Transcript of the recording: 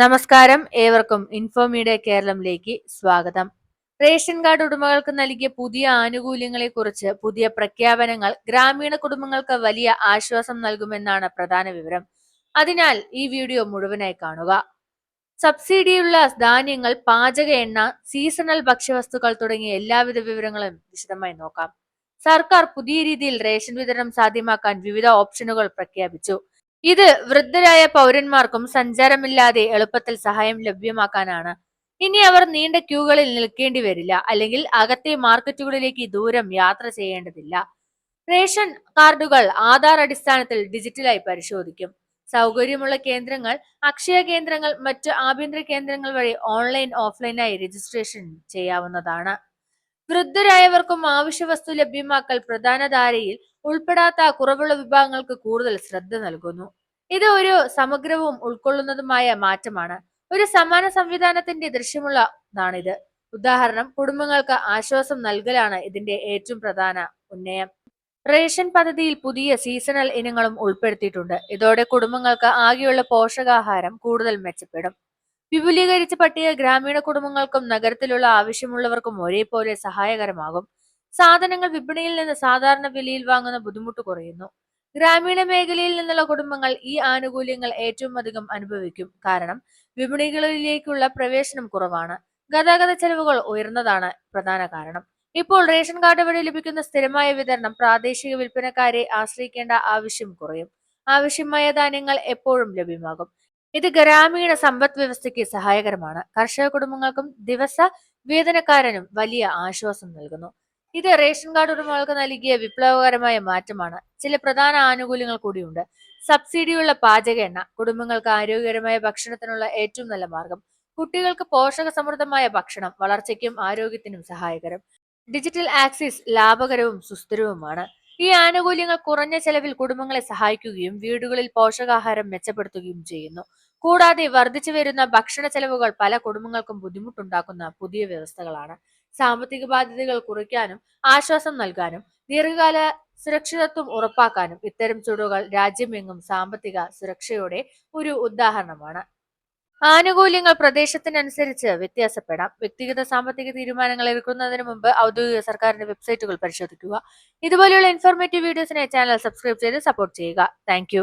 നമസ്കാരം. ഏവർക്കും ഇൻഫോമീഡിയ കേരളത്തിലേക്ക് സ്വാഗതം. റേഷൻ കാർഡ് ഉടമകൾക്ക് നൽകിയ പുതിയ ആനുകൂല്യങ്ങളെ കുറിച്ച് പുതിയ പ്രഖ്യാപനങ്ങൾ ഗ്രാമീണ കുടുംബങ്ങൾക്ക് വലിയ ആശ്വാസം നൽകുമെന്നാണ് പ്രധാന വിവരം. അതിനാൽ ഈ വീഡിയോ മുഴുവനായി കാണുക. സബ്സിഡിയുള്ള ധാന്യങ്ങൾ പാചക എണ്ണ സീസണൽ ഭക്ഷ്യവസ്തുക്കൾ തുടങ്ങിയ എല്ലാവിധ വിവരങ്ങളും വിശദമായി നോക്കാം. സർക്കാർ പുതിയ രീതിയിൽ റേഷൻ വിതരണം സാധ്യമാക്കാൻ വിവിധ ഓപ്ഷനുകൾ പ്രഖ്യാപിച്ചു. ഇത് വൃദ്ധരായ പൗരന്മാർക്കും സഞ്ചാരമില്ലാതെ എളുപ്പത്തിൽ സഹായം ലഭ്യമാക്കാനാണ്. ഇനി അവർ നീണ്ട ക്യൂകളിൽ നിൽക്കേണ്ടി വരില്ല. അല്ലെങ്കിൽ അകത്തെ മാർക്കറ്റുകളിലേക്ക് ദൂരം യാത്ര ചെയ്യേണ്ടതില്ല. റേഷൻ കാർഡുകൾ ആധാർ അടിസ്ഥാനത്തിൽ ഡിജിറ്റലായി പരിശോധിക്കും. സൗകര്യമുള്ള കേന്ദ്രങ്ങൾ അക്ഷയ കേന്ദ്രങ്ങൾ മറ്റ് ആഭ്യന്തര കേന്ദ്രങ്ങൾ വഴി ഓൺലൈൻ ഓഫ്ലൈനായി രജിസ്ട്രേഷൻ ചെയ്യാവുന്നതാണ്. വൃദ്ധരായവർക്കും ആവശ്യ വസ്തു ലഭ്യമാക്കൽ പ്രധാന ധാരയിൽ ഉൾപ്പെടാത്ത കുറവുള്ള വിഭാഗങ്ങൾക്ക് കൂടുതൽ ശ്രദ്ധ നൽകുന്നു. ഇത് ഒരു സമഗ്രവും ഉൾക്കൊള്ളുന്നതുമായ മാറ്റമാണ്. ഒരു സമാന സംവിധാനത്തിന്റെ ദൃശ്യമുള്ളതാണിത്. ഉദാഹരണം കുടുംബങ്ങൾക്ക് ആശ്വാസം നൽകലാണ് ഇതിന്റെ ഏറ്റവും പ്രധാന ഉന്നയം. റേഷൻ പദ്ധതിയിൽ പുതിയ സീസണൽ ഇനങ്ങളും ഉൾപ്പെടുത്തിയിട്ടുണ്ട്. ഇതോടെ കുടുംബങ്ങൾക്ക് ആകെയുള്ള പോഷകാഹാരം കൂടുതൽ മെച്ചപ്പെടും. വിപുലീകരിച്ച പട്ടിക ഗ്രാമീണ കുടുംബങ്ങൾക്കും നഗരത്തിലുള്ള ആവശ്യമുള്ളവർക്കും ഒരേപോലെ സഹായകരമാകും. സാധനങ്ങൾ വിപണിയിൽ നിന്ന് സാധാരണ വിലയിൽ വാങ്ങുന്ന ബുദ്ധിമുട്ട് കുറയുന്നു. ഗ്രാമീണ മേഖലയിൽ നിന്നുള്ള കുടുംബങ്ങൾ ഈ ആനുകൂല്യങ്ങൾ ഏറ്റവും അധികം അനുഭവിക്കും. കാരണം വിപണികളിലേക്കുള്ള പ്രവേശനം കുറവാണ്. ഗതാഗത ചെലവുകൾ ഉയർന്നതാണ് പ്രധാന കാരണം. ഇപ്പോൾ റേഷൻ കാർഡ് വഴി ലഭിക്കുന്ന സ്ഥിരമായ വിതരണം പ്രാദേശിക വിൽപ്പനക്കാരെ ആശ്രയിക്കേണ്ട ആവശ്യം കുറയും. ആവശ്യമായ ധാന്യങ്ങൾ എപ്പോഴും ലഭ്യമാകും. ഇത് ഗ്രാമീണ സമ്പദ് വ്യവസ്ഥയ്ക്ക് സഹായകരമാണ്. കർഷക കുടുംബങ്ങൾക്കും ദിവസ വേതനക്കാരനും വലിയ ആശ്വാസം നൽകുന്നു. ഇത് റേഷൻ കാർഡ് ഉടമകൾക്ക് നൽകിയ വിപ്ലവകരമായ മാറ്റമാണ്. ചില പ്രധാന ആനുകൂല്യങ്ങൾ കൂടിയുണ്ട്. സബ്സിഡിയുള്ള പാചക എണ്ണ കുടുംബങ്ങൾക്ക് ആരോഗ്യകരമായ ഭക്ഷണത്തിനുള്ള ഏറ്റവും നല്ല മാർഗം. കുട്ടികൾക്ക് പോഷക സമൃദ്ധമായ ഭക്ഷണം വളർച്ചയ്ക്കും ആരോഗ്യത്തിനും സഹായകരം. Digital axis ലാഭകരവും സുസ്ഥിരവുമാണ്. ഈ ആനുകൂല്യങ്ങൾ കുറഞ്ഞ ചെലവിൽ കുടുംബങ്ങളെ സഹായിക്കുകയും വീടുകളിൽ പോഷകാഹാരം മെച്ചപ്പെടുത്തുകയും ചെയ്യുന്നു. കൂടാതെ വർദ്ധിച്ചു വരുന്ന ഭക്ഷണ ചെലവുകൾ പല കുടുംബങ്ങൾക്കും ബുദ്ധിമുട്ടുണ്ടാക്കുന്ന പുതിയ വ്യവസ്ഥകളാണ്. സാമ്പത്തിക ബാധ്യതകൾ കുറയ്ക്കാനും ആശ്വാസം നൽകാനും ദീർഘകാല സുരക്ഷിതത്വം ഉറപ്പാക്കാനും ഇത്തരം ചുവടുകൾ രാജ്യമെങ്ങും സാമ്പത്തിക സുരക്ഷയുടെ ഒരു ഉദാഹരണമാണ്. ആനുകൂല്യങ്ങൾ പ്രദേശത്തിനനുസരിച്ച് വ്യത്യാസപ്പെടാം. വ്യക്തിഗത സാമ്പത്തിക തീരുമാനങ്ങൾ എടുക്കുന്നതിന് മുമ്പ് ഔദ്യോഗിക സർക്കാരിന്റെ വെബ്സൈറ്റുകൾ പരിശോധിക്കുക. ഇതുപോലെയുള്ള ഇൻഫോർമേറ്റീവ് വീഡിയോസിനെ ചാനൽ സബ്സ്ക്രൈബ് ചെയ്ത് സപ്പോർട്ട് ചെയ്യുക. താങ്ക്